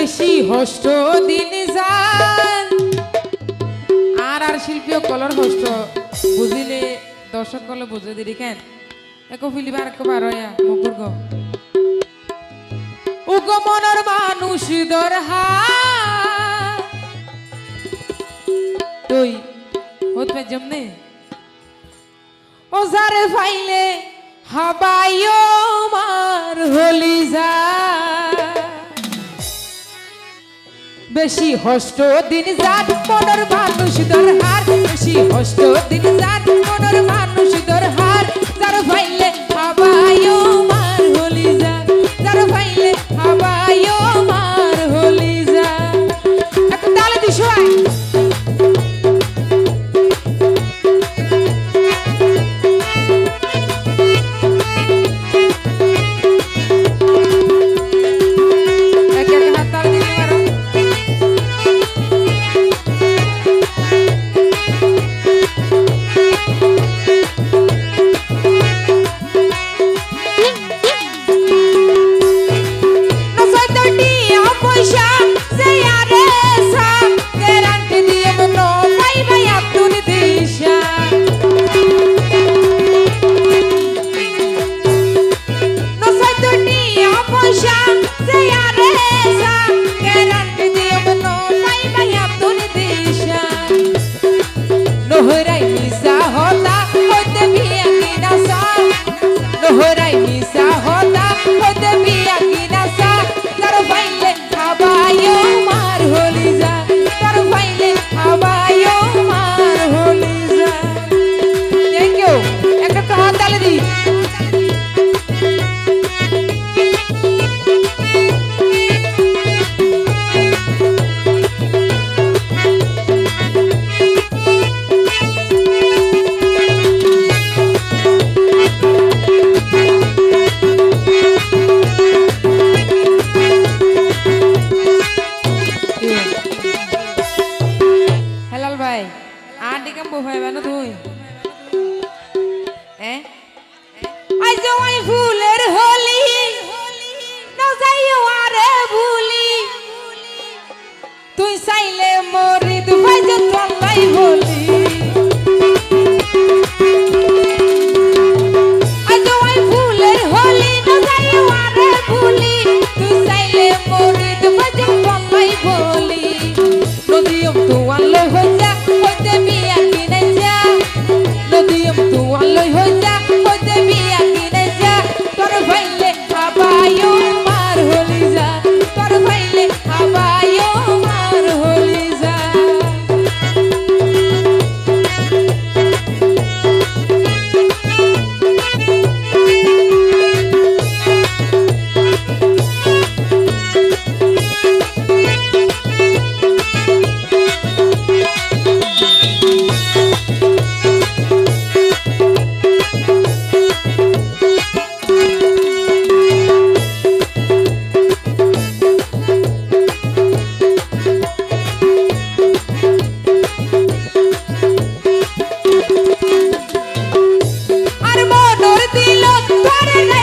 বেশি হষ্ট দিন যান আর আর শিল্পী কলর হষ্ট। বুঝিলে দর্শক কল বুঝে দিদি কেন? একো ফিলিবার কো বারয়া মকুর গো। উগমনর মানুষ দরহা তুই হতে জমনে নে। ও যারে ফাইলে হাবাইও মার হলি যা। বেশি হষ্ট দিন যাত মনের মানুষ দরহার বেশি হষ্ট দিন যাত মনের মানুষ দরহার। já ভাই আন্টি কেমন ভাই বানো তুই? হ্যাঁ? আজ ফুলের হো Party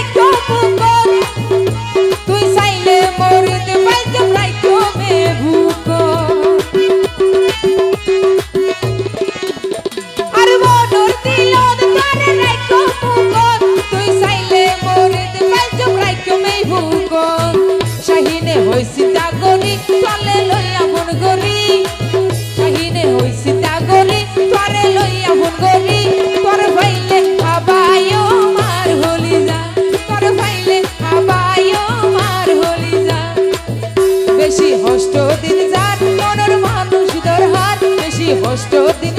বেশি হষ্ট দিন যার মনের মানুষ দর হাত বেশি হষ্ট দিন